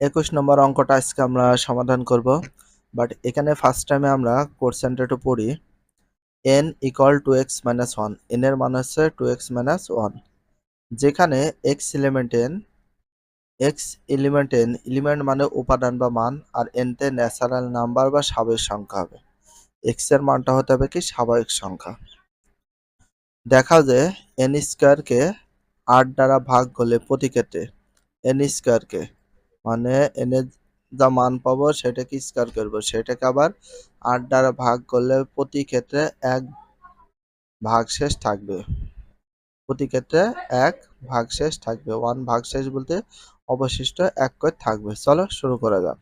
একুশ নম্বর অঙ্কটা আজকে আমরা সমাধান করব। বাট এখানে ফার্স্ট টাইমে আমরা একটু পড়ি। N equal to X minus one N এর মান হচ্ছে টু এক্স মাইনাস ওয়ান যেখানে X element N X element N element মানে উপাদান বা মান, আর এনতে ন্যাচারাল নাম্বার বা স্বাভাবিক সংখ্যা হবে। এক্সের মানটা হতে হবে কি? স্বাভাবিক সংখ্যা। দেখা যায় এন স্কোয়ারকে আট দ্বারা ভাগ করলে প্রতি ক্ষেত্রে এন স্কোয়ারকে মানে এনে যা মান পাবো সেটাকে স্কোয়ার করব। সেটাকে আবার আট দ্বারা ভাগ করলে প্রতি ক্ষেত্রে এক ভাগশেষ থাকবে। প্রতি ক্ষেত্রে এক ভাগশেষ থাকবে। ওয়ান ভাগশেষ বলতে অবশিষ্ট এক করে থাকবে। চলো শুরু করা যাক।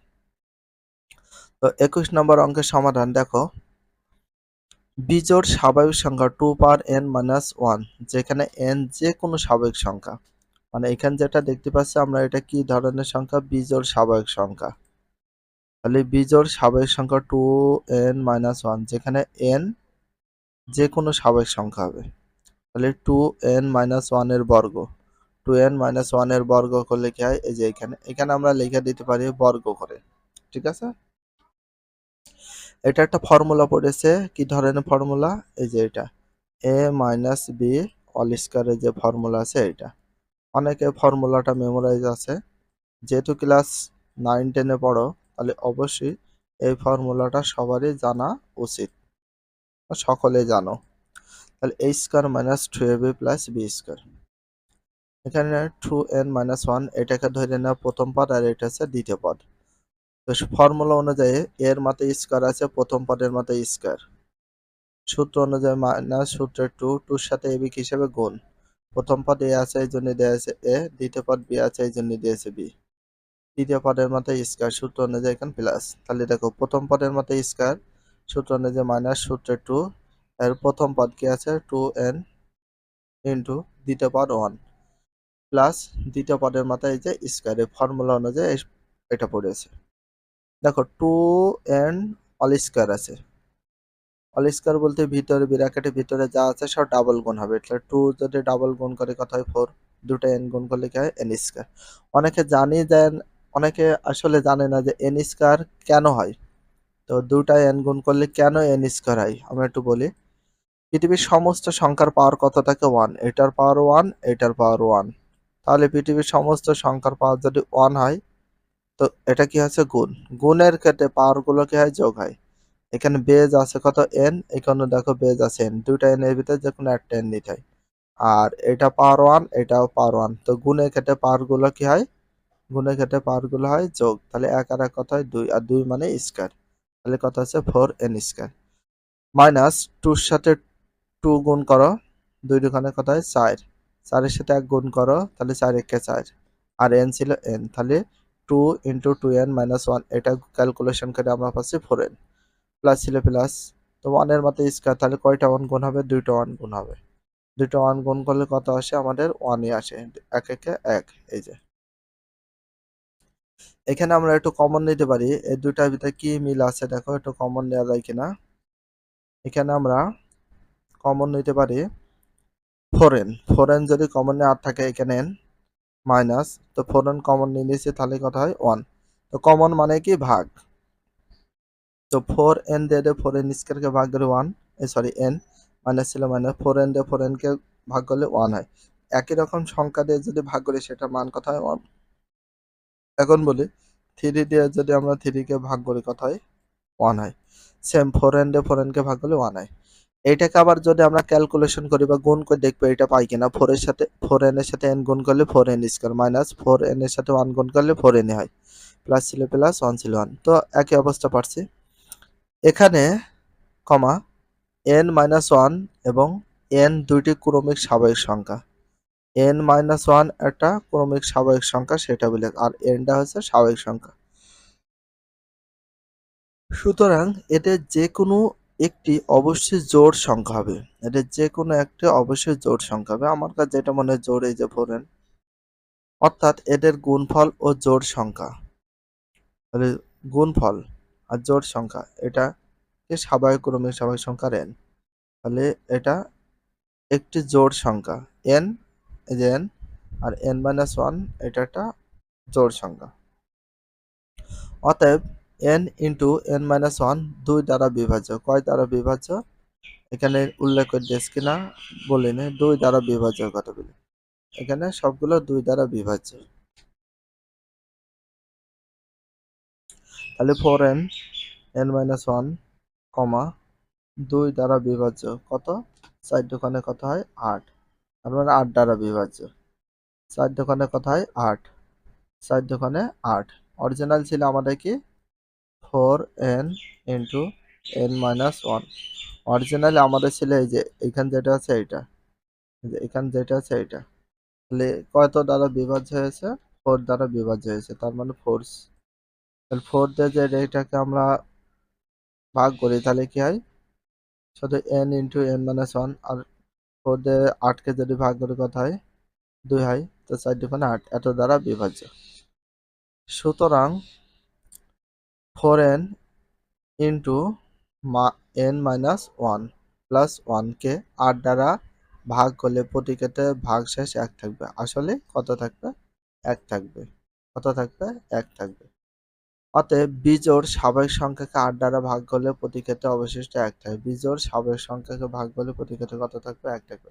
তো একুশ নম্বর অঙ্কের সমাধান দেখো। বিজোড় স্বাভাবিক সংখ্যা two power N minus one যেখানে এন যে কোনো স্বাভাবিক সংখ্যা। মানে এখানে যেটা দেখতে পাচ্ছি আমরা, এটা কি ধরনের সংখ্যা? বিজোড় স্বাভাবিক সংখ্যা। তাহলে বিজোড় স্বাভাবিক সংখ্যা টু এন মাইনাস ওয়ান যেখানে এন যে কোনো স্বাভাবিক সংখ্যা হবে। তাহলে টু এন মাইনাস ওয়ানের বর্গ। টু এন মাইনাস ওয়ানের বর্গ করলে কি হয়? এই যে এখানে। এখানে আমরা লিখে দিতে পারি বর্গ করে। ঠিক আছে? এটা একটা ফর্মুলা পড়েছে। কি ধরনের ফর্মুলা এই যে এটা। এ মাইনাস বি অল স্কোয়ারের যে ফর্মুলা আছে, এটা। অনেকে ফর্মুলাটা মেমোরাইজ আছে। যেহেতু ক্লাস নাইন টেনে পড়ো, তাহলে অবশ্যই এই ফর্মুলাটা সবারই জানা উচিত। সকলে জানো। তাহলে A square minus two A B plus B square এখানে টু এন মাইনাস ওয়ান এটাকে ধরে নেওয়া প্রথম পদ আর এটা হচ্ছে দ্বিতীয় পদ। তো ফর্মুলা অনুযায়ী এর মাথায় স্কোয়ার আছে, প্রথম পদের মাথায় স্কোয়ার সূত্র অনুযায়ী মাইনাস সূত্রের টু টুর সাথে এ এবি হিসেবে গুণ। প্রথম পদ এ আছে, এই জন্য দেওয়া আছে এ, দ্বিতীয় পদ বি আছে, এই জন্য দিয়েছে বি। তৃতীয় পদের মাথায় স্কোয়ার সূত্র অনুযায়ী এখানে প্লাস তাহলে দেখো, প্রথম পদের মাথায় স্কোয়ার সূত্র অনুযায়ী মাইনাস সূত্রের টু এর প্রথম পদ কি আছে? টু এন ইন্টু দ্বিতীয় পদ ওয়ান প্লাস দ্বিতীয় পদের মাথায় যে স্কোয়ার এই ফর্মুলা অনুযায়ী এটা পড়েছে দেখো টু এন অল স্কোয়ার আছে। অল স্কোয়ার বলতে ভিতরে বিরাকেটের ভিতরে যা আছে সব ডাবল গুণ হবে। তাহলে টু যদি ডাবল গুণ করে কত হয় ফোর দুটো এন গুণ করলে কি হয়? এন স্কোয়ার অনেকে জানি যে, অনেকে আসলে জানে না যে এন স্কোয়ার কেন হয়। তো দুটা এন গুণ করলে কেন এন স্কোয়ার হয়? আমরা একটু বলি। পৃথিবীর সমস্ত সংখ্যার পাওয়ার কত থাকে? ওয়ান এটার পাওয়ার ওয়ান এটার পাওয়ার ওয়ান তাহলে পৃথিবীর সমস্ত সংখ্যার পাওয়ার যদি ওয়ান হয়, তো এটা কি হচ্ছে? গুণ। গুণের ক্ষেত্রে পাওয়ারগুলো কি হয়? যোগ হয়। এখানে বেজ আছে কত? এন এখানে দেখো বেজ আছে এন দুইটা এন এর ভিতরে যে কোনো একটা এন নিতে হয়। আর এটা পাওয়ার ওয়ান, এটাও পাওয়ার ওয়ান। তো গুণের ক্ষেত্রে পাওয়ারগুলো কি হয়? গুণের ক্ষেত্রে পাওয়ারগুলো হয় যোগ। তাহলে এক আর এক কত হয়? দুই। আর দুই মানে স্কোয়ার তাহলে কত আছে ফোর এন স্কোয়ার মাইনাস টুর সাথে টু গুণ করো। দুই দোকানে কত হয়? চার। চারের সাথে এক গুণ করো। তাহলে চার একে চার। আর এন ছিল এন তাহলে two into two N minus one এটা ক্যালকুলেশন করে আমরা পাচ্ছি ফোর এন প্লাস ছিল প্লাস। তো ওয়ানের মাথায় স্কোয়ার তাহলে কয়টা ওয়ান গুণ হবে? দুইটা ওয়ান গুণ হবে। দুইটা ওয়ান গুণ করলে কত আসে? আমাদের ওয়ানই আসে। এক, একে এক, এই যে। এখানে আমরা একটু কমন নিতে পারি। এই দুইটার ভিতরে কি মিল আছে? দেখো, একটু কমন নেওয়া যায় কিনা। এখানে আমরা কমন নিতে পারি ফোরেন ফোরেন যদি কমন নেওয়ার থাকে, এখানে মাইনাস তো ফোরেন কমন নিয়ে নিয়েছি, তাহলে কথা হয়? ওয়ান তো কমন মানে কি? ভাগ। তো ফোর এন দিয়ে দিয়ে ফোর এন স্কোয়ারকে ভাগ করে ওয়ান সরি এন মাইনাস ছিল মাইনাস ফোর এন দিয়ে ফোর এনকে ভাগ করলে ওয়ান হয় একই রকম সংখ্যা দিয়ে যদি ভাগ করি সেটার মান কথা হয় ওয়ান এখন বলি থ্রি দিয়ে যদি আমরা থ্রিকে ভাগ করি কথা হয় ওয়ান হয় সেম ফোর এন দিয়ে ফোর এনকে ভাগ করলে ওয়ান হয় এইটাকে আবার যদি আমরা ক্যালকুলেশন করি বা গুণ করে দেখব এটা পাই কিনা ফোর এর সাথে ফোর এন এর সাথে এন গুণ করলে four N square minus four N এর সাথে ওয়ান গুণ করলে ফোর এন হয় প্লাস ছিল প্লাস ওয়ান ছিল ওয়ান তো একই অবস্থা পারছি এখানে কমা এন মাইনাস ওয়ান এবং এন দুইটি ক্রমিক স্বাভাবিক সংখ্যা। এন মাইনাস ওয়ান একটা ক্রমিক স্বাভাবিক সংখ্যা, সেটা বলে, আর এনটা হচ্ছে স্বাভাবিক সংখ্যা। সুতরাং এদের যে কোনো একটি অবশ্যই জোড় সংখ্যা হবে। এদের যে কোনো একটি অবশ্যই জোড় সংখ্যা হবে। আমার কাছে যেটা মনে হয় জোড়, এই যে ফোরেন অর্থাৎ এদের গুণফল ও জোড় সংখ্যা। গুণফল আর জোড় সংখ্যা। এটা স্বাভাবিক ক্রমিক স্বাভাবিক সংখ্যা এন তাহলে এটা একটি জোড় সংখ্যা। এন যে এন আর এন মাইনাস ওয়ান এটা একটা জোড় সংখ্যা। অতএব N into N minus one দুই দ্বারা বিভাজ্য। কয় দ্বারা বিভাজ্য? এখানে উল্লেখ করে দিয়েছে কিনা বলিনি। দুই দ্বারা বিভাজ্য কথা বলি। এখানে সবগুলো দুই দ্বারা বিভাজ্য। তাহলে four N N minus one comma দুই দ্বারা বিভাজ্য কত? চার দোকানে কত হয়? আট। তার মানে আট দ্বারা বিভাজ্য। চার দোকানে কত হয়? আট। চার দোকানে আট। অরিজিনাল ছিল আমাদের কি? Four N into N minus one originally আমাদের ছিল এই যে, এখান যেটা আছে এইটা। এখান যেটা আছে এইটা। তাহলে কত দ্বারা বিভাজ্য হয়েছে? ফোর দ্বারা বিভাজ্য হয়েছে। তার মানে ফোর্স তাহলে ফোর দিয়ে যে এটাকে আমরা ভাগ করি, তাহলে কি হয়? শুধু n into n minus one আর ফোর দিয়ে আটকে যদি ভাগ করি কত হয়? দুই হয়, তো চার দুখানে আট, এত দ্বারা বিভাজ্য। সুতরাং four n into n minus one plus ওয়ানকে আট দ্বারা ভাগ করলে প্রতি ক্ষেত্রে ভাগ শেষ এক থাকবে। আসলে কত থাকবে? এক থাকবে। কত থাকবে? এক থাকবে। অতএব বিজোড় স্বাভাবিক সংখ্যাকে আট দ্বারা ভাগ করলে প্রতিক্ষেত্রে অবশিষ্ট এক থাকবে বিজোড় স্বাভাবিক সংখ্যাকে ভাগ করলে প্রতিক্ষেত্রে কত থাকবে? এক থাকবে।